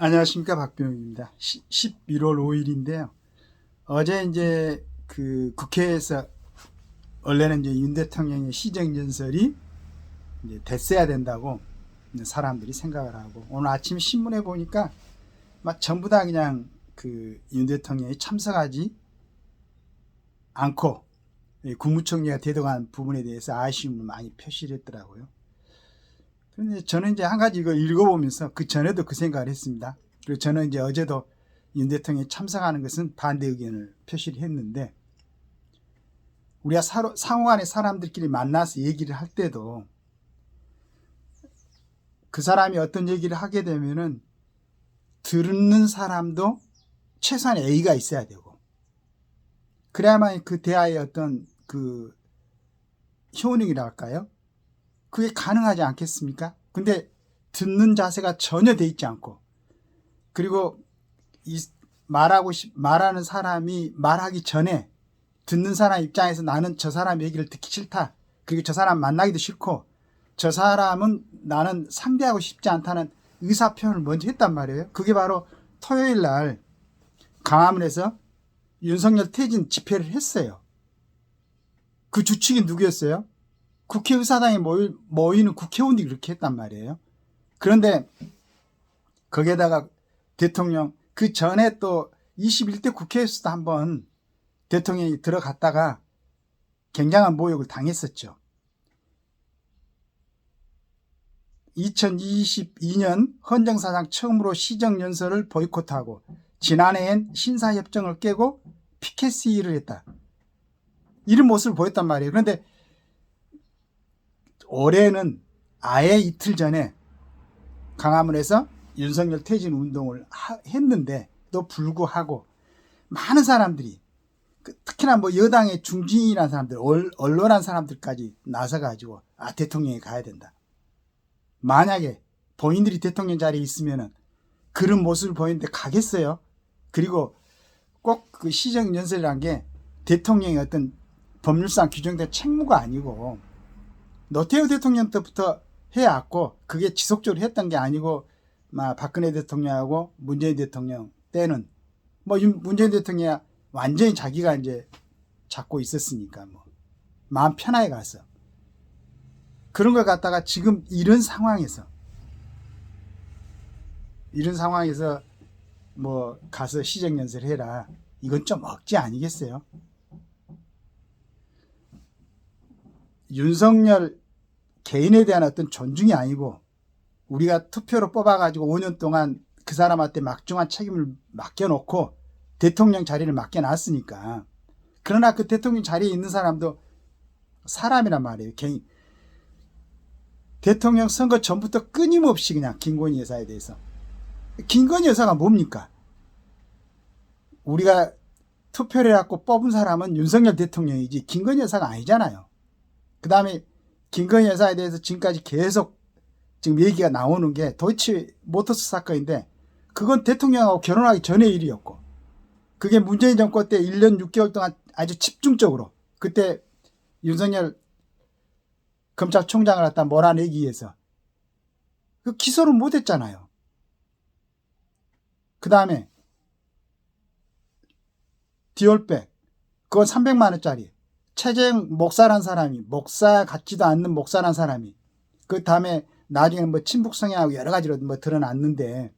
안녕하십니까 박병욱입니다. 11월 5일인데요. 어제 이제 그 국회에서 원래는 이제 윤 대통령의 시정 연설이 이제 됐어야 된다고 사람들이 생각을 하고 오늘 아침 신문에 보니까 막 전부 다 그냥 그 윤 대통령이 참석하지 않고 이 국무총리가 대동한 부분에 대해서 아쉬움을 많이 표시를 했더라고요. 그런데 저는 이제 한 가지 이거 읽어보면서 그 전에도 그 생각을 했습니다. 그리고 저는 이제 어제도 윤 대통령이 참석하는 것은 반대 의견을 표시를 했는데 우리가 사로, 상호간에 사람들끼리 만나서 얘기를 할 때도 그 사람이 어떤 얘기를 하게 되면은 듣는 사람도 최소한 A가 있어야 되고 그래야만 그 대화의 어떤 그 효능이라 할까요? 그게 가능하지 않겠습니까? 근데 듣는 자세가 전혀 돼 있지 않고 그리고 이 말하고 싶 말하는 사람이 말하기 전에 듣는 사람 입장에서 나는 저 사람 얘기를 듣기 싫다. 그리고 저 사람 만나기도 싫고 저 사람은 나는 상대하고 싶지 않다는 의사 표현을 먼저 했단 말이에요. 그게 바로 토요일 날 강화문에서 윤석열 퇴진 집회를 했어요. 그 주축이 누구였어요? 국회의사당에 모이, 모이는 국회의원들이 그렇게 했단 말이에요. 그런데 거기에다가 대통령 그 전에 또 21대 국회에서도 한번 대통령이 들어갔다가 굉장한 모욕을 당했었죠. 2022년 헌정사상 처음으로 시정연설을 보이콧하고 지난해엔 신사협정을 깨고 피켓 시위를 했다. 이런 모습을 보였단 말이에요. 그런데 올해는 아예 이틀 전에 강화문에서 윤석열 퇴진 운동을 하, 했는데 또 불구하고 많은 사람들이 그 특히나 뭐 여당의 중진이라는 사람들, 언- 언론한 사람들까지 나서가지고 아 대통령이 가야 된다. 만약에 본인들이 대통령 자리에 있으면은 그런 모습을 보이는데 가겠어요. 그리고 꼭 그 시정 연설이란 게 대통령의 어떤 법률상 규정된 책무가 아니고 노태우 대통령 때부터 해왔고 그게 지속적으로 했던 게 아니고 막 박근혜 대통령하고 문재인 대통령 때는 뭐 윤- 문재인 대통령이 완전히 자기가 이제 잡고 있었으니까 뭐 마음 편하게 가서 그런 걸 갖다가 지금 이런 상황에서 이런 상황에서 뭐 가서 시정 연설 해라 이건 좀 억지 아니겠어요? 윤석열 개인에 대한 어떤 존중이 아니고 우리가 투표로 뽑아가지고 5년 동안 그 사람한테 막중한 책임을 맡겨놓고 대통령 자리를 맡겨놨으니까 그러나 그 대통령 자리에 있는 사람도 사람이란 말이에요. 개인. 대통령 선거 전부터 끊임없이 그냥 김건희 여사에 대해서 김건희 여사가 뭡니까? 우리가 투표를 해갖고 뽑은 사람은 윤석열 대통령이지 김건희 여사가 아니잖아요. 그 다음에 김건희 여사에 대해서 지금까지 계속 지금 얘기가 나오는 게 도이치 모터스 사건인데 그건 대통령하고 결혼하기 전의 일이었고 그게 문재인 정권 때 1년 6개월 동안 아주 집중적으로 그때 윤석열 검찰총장을 갖다 몰아내기 위해서 그 기소를 못 했잖아요. 그 다음에 디올백 그건 300만 원짜리 최재형 목사란 사람이 목사 같지도 않는 목사란 사람이 그 다음에 나중에 뭐 친북 성향하고 여러 가지로 뭐 드러났는데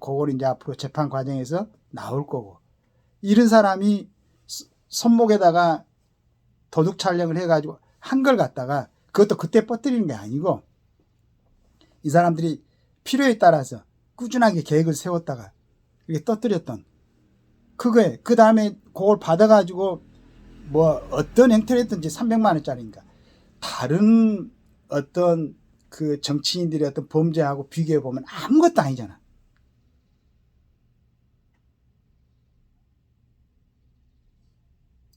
그걸 이제 앞으로 재판 과정에서 나올 거고. 이런 사람이 스- 손목에다가 도둑 촬영을 해가지고 한 걸 갖다가 그것도 그때 뻗뜨리는 게 아니고 이 사람들이 필요에 따라서 꾸준하게 계획을 세웠다가 이렇게 떠뜨렸던 그거에 그 다음에 그걸 받아가지고 뭐 어떤 행태를 했든지 300만 원짜리니까 다른 어떤 그 정치인들의 어떤 범죄하고 비교해 보면 아무것도 아니잖아.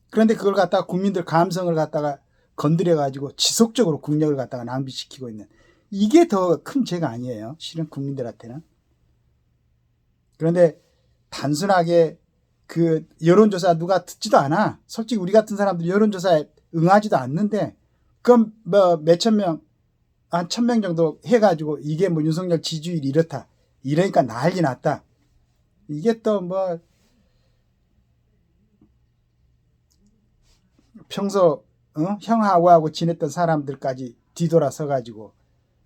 그런데 그걸 갖다가 국민들 감성을 갖다가 건드려 가지고 지속적으로 국력을 갖다가 낭비시키고 있는 이게 더 큰 죄가 아니에요. 실은 국민들한테는. 그런데 단순하게 그 여론조사 누가 듣지도 않아. 솔직히 우리 같은 사람들 여론조사에 응하지도 않는데 그럼 뭐 몇천 명, 한 천 명 정도 해가지고 이게 뭐 윤석열 지지율이 이렇다. 이러니까 난리 났다. 이게 또 뭐 평소 어? 형하고하고 지냈던 사람들까지 뒤돌아서 가지고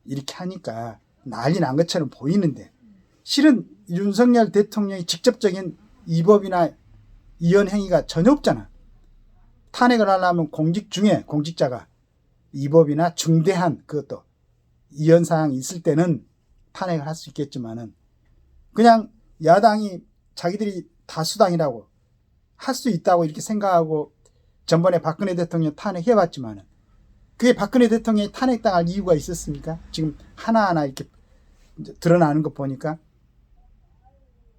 이렇게 하니까 난리 난 것처럼 보이는데 실은 윤석열 대통령이 직접적인 위법이나 이혼 행위가 전혀 없잖아. 탄핵을 하려면 공직 중에 공직자가 위법이나 중대한 그것도 이혼 사항이 있을 때는 탄핵을 할 수 있겠지만은 그냥 야당이 자기들이 다수당이라고 할 수 있다고 이렇게 생각하고 전번에 박근혜 대통령 탄핵해봤지만은 그게 박근혜 대통령이 탄핵당할 이유가 있었습니까? 지금 하나하나 이렇게 드러나는 거 보니까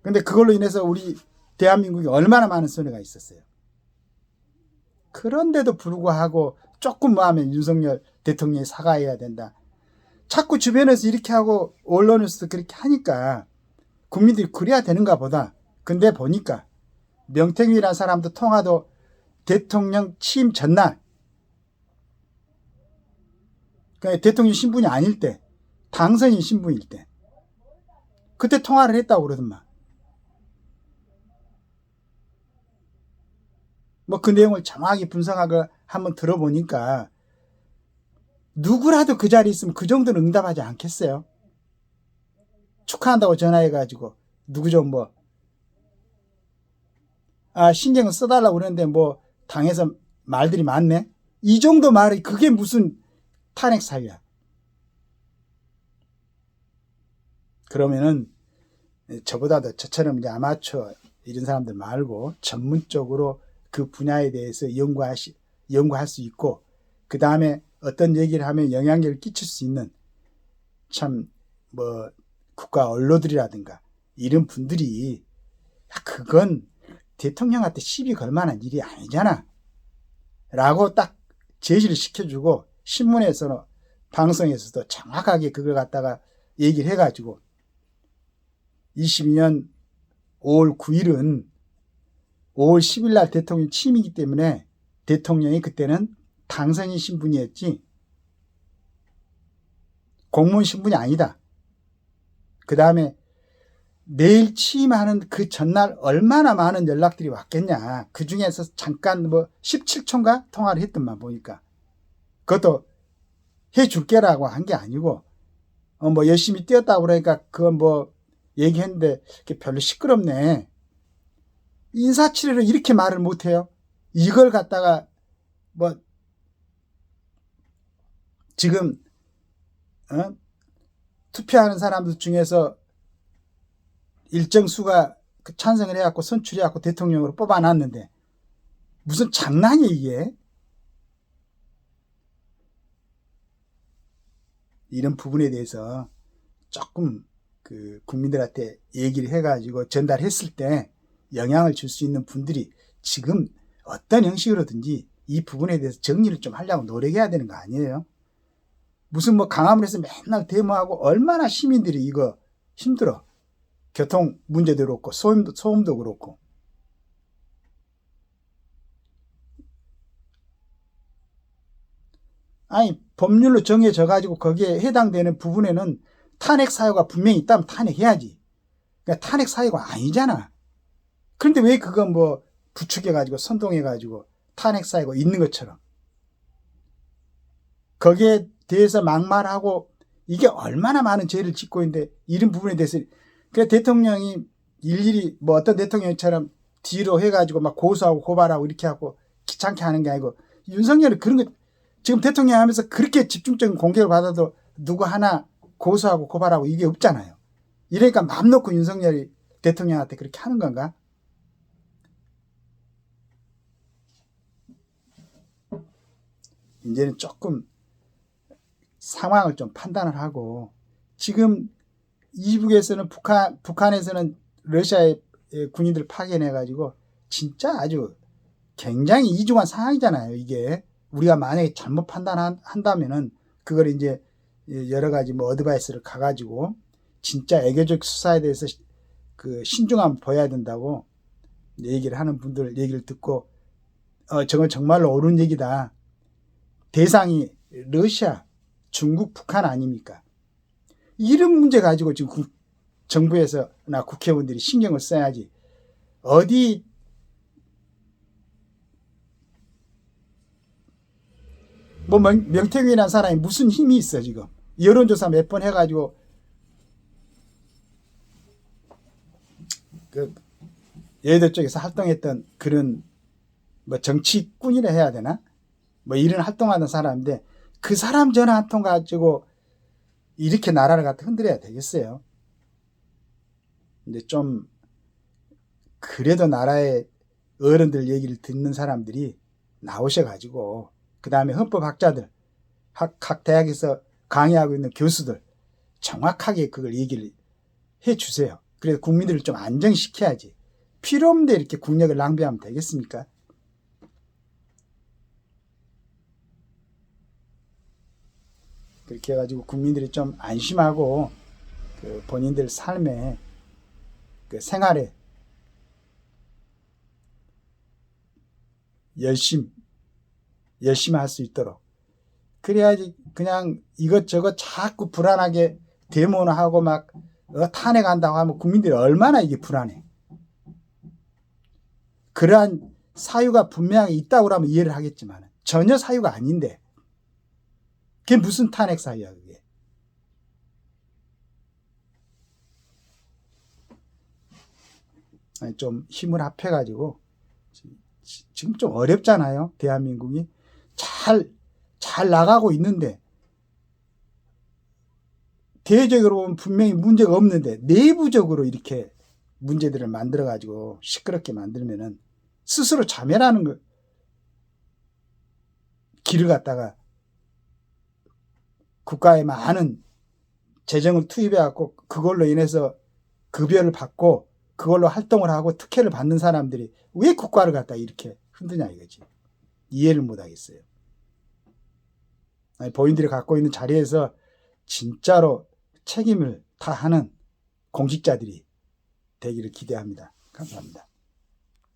근데 그걸로 인해서 우리 대한민국이 얼마나 많은 손해가 있었어요. 그런데도 불구하고 조금 뭐 하면 윤석열 대통령이 사과해야 된다. 자꾸 주변에서 이렇게 하고 언론에서도 그렇게 하니까 국민들이 그래야 되는가 보다. 근데 보니까 명태균이라는 사람도 통화도 대통령 취임 전날 그러니까 대통령 신분이 아닐 때 당선인 신분일 때 그때 통화를 했다고 그러더만 뭐 그 내용을 정확히 분석하고 한번 들어보니까 누구라도 그 자리에 있으면 그 정도는 응답하지 않겠어요? 축하한다고 전화해가지고 누구 좀 뭐, 아, 신경을 써달라고 그러는데 뭐, 당에서 말들이 많네? 이 정도 말이 그게 무슨 탄핵 사유야. 그러면은 저보다도 저처럼 이제 아마추어 이런 사람들 말고 전문적으로 그 분야에 대해서 연구하시, 연구할 수 있고, 그 다음에 어떤 얘기를 하면 영향력을 끼칠 수 있는 참, 뭐, 국가 언론들이라든가 이런 분들이, 야, 그건 대통령한테 시비 걸 만한 일이 아니잖아. 라고 딱 제시를 시켜주고, 신문에서는 방송에서도 정확하게 그걸 갖다가 얘기를 해가지고, 22년 5월 9일은 5월 10일 날 대통령 취임이기 때문에 대통령이 그때는 당선인 신분이었지 공무원 신분이 아니다. 그 다음에 내일 취임하는 그 전날 얼마나 많은 연락들이 왔겠냐. 그 중에서 잠깐 뭐 17초인가 통화를 했던만 보니까. 그것도 해줄게라고 한 게 아니고, 어, 뭐 열심히 뛰었다고 그러니까 그건 뭐 얘기했는데 별로 시끄럽네. 인사치레를 이렇게 말을 못해요. 이걸 갖다가 뭐 지금 어? 투표하는 사람들 중에서 일정 수가 그 찬성을 해갖고 선출해갖고 대통령으로 뽑아놨는데 무슨 장난이 이게? 이런 부분에 대해서 조금 그 국민들한테 얘기를 해가지고 전달했을 때 영향을 줄 수 있는 분들이 지금 어떤 형식으로든지 이 부분에 대해서 정리를 좀 하려고 노력해야 되는 거 아니에요? 무슨 뭐 강화문에서 맨날 데모하고 얼마나 시민들이 이거 힘들어. 교통 문제도 그렇고 소음도, 소음도 그렇고. 아니 법률로 정해져 가지고 거기에 해당되는 부분에는 탄핵 사유가 분명히 있다면 탄핵해야지. 그러니까 탄핵 사유가 아니잖아. 그런데 왜 그건 뭐 부추겨가지고 선동해가지고 탄핵 사유가 있는 것처럼. 거기에 대해서 막말하고 이게 얼마나 많은 죄를 짓고 있는데 이런 부분에 대해서 그 대통령이 일일이 뭐 어떤 대통령처럼 뒤로 해가지고 막 고소하고 고발하고 이렇게 하고 귀찮게 하는 게 아니고 윤석열은 그런 거 지금 대통령 하면서 그렇게 집중적인 공격을 받아도 누구 하나 고소하고 고발하고 이게 없잖아요. 이러니까 맘 놓고 윤석열이 대통령한테 그렇게 하는 건가? 이제는 조금 상황을 좀 판단을 하고 지금 이북에서는 북한 북한에서는 러시아의 군인들 파견해 가지고 진짜 아주 굉장히 이중한 상황이잖아요. 이게 우리가 만약에 잘못 판단한다면은 그걸 이제 여러 가지 뭐 어드바이스를 가가지고 진짜 애교적 수사에 대해서 그 신중함을 보여야 된다고 얘기를 하는 분들 얘기를 듣고 어 저건 정말로 옳은 얘기다. 대상이 러시아, 중국, 북한 아닙니까? 이런 문제 가지고 지금 정부에서나 국회의원들이 신경을 써야지. 어디 뭐 명, 명태균이라는 사람이 무슨 힘이 있어 지금 여론조사 몇 번 해가지고 그 여의도 쪽에서 활동했던 그런 뭐 정치꾼이라 해야 되나 뭐 이런 활동하는 사람인데 그 사람 전화 한 통 가지고 이렇게 나라를 갖다 흔들어야 되겠어요. 근데 좀 그래도 나라의 어른들 얘기를 듣는 사람들이 나오셔가지고 그 다음에 헌법학자들 학, 각 대학에서 강의하고 있는 교수들 정확하게 그걸 얘기를 해 주세요. 그래서 국민들을 좀 안정시켜야지. 필요 없는데 이렇게 국력을 낭비하면 되겠습니까? 그렇게 해가지고 국민들이 좀 안심하고 그 본인들 삶에 그 생활에 열심 열심히 할 수 있도록 그래야지 그냥 이것저것 자꾸 불안하게 데모나 하고 막 어, 탄핵한다고 하면 국민들이 얼마나 이게 불안해. 그러한 사유가 분명히 있다고 하면 이해를 하겠지만 전혀 사유가 아닌데 그게 무슨 탄핵 사유야 그게. 좀 힘을 합해가지고 지- 지금 좀 어렵잖아요 대한민국이 잘 잘 나가고 있는데 대외적으로 보면 분명히 문제가 없는데 내부적으로 이렇게 문제들을 만들어 가지고 시끄럽게 만들면은 스스로 자멸하는 거 길을 갖다가 국가에 많은 재정을 투입해 갖고 그걸로 인해서 급여를 받고 그걸로 활동을 하고 특혜를 받는 사람들이 왜 국가를 갖다 이렇게 흔드냐 이거지 이해를 못 하겠어요. 아니, 본인들이 갖고 있는 자리에서 진짜로 책임을 다하는 공직자들이 되기를 기대합니다. 감사합니다.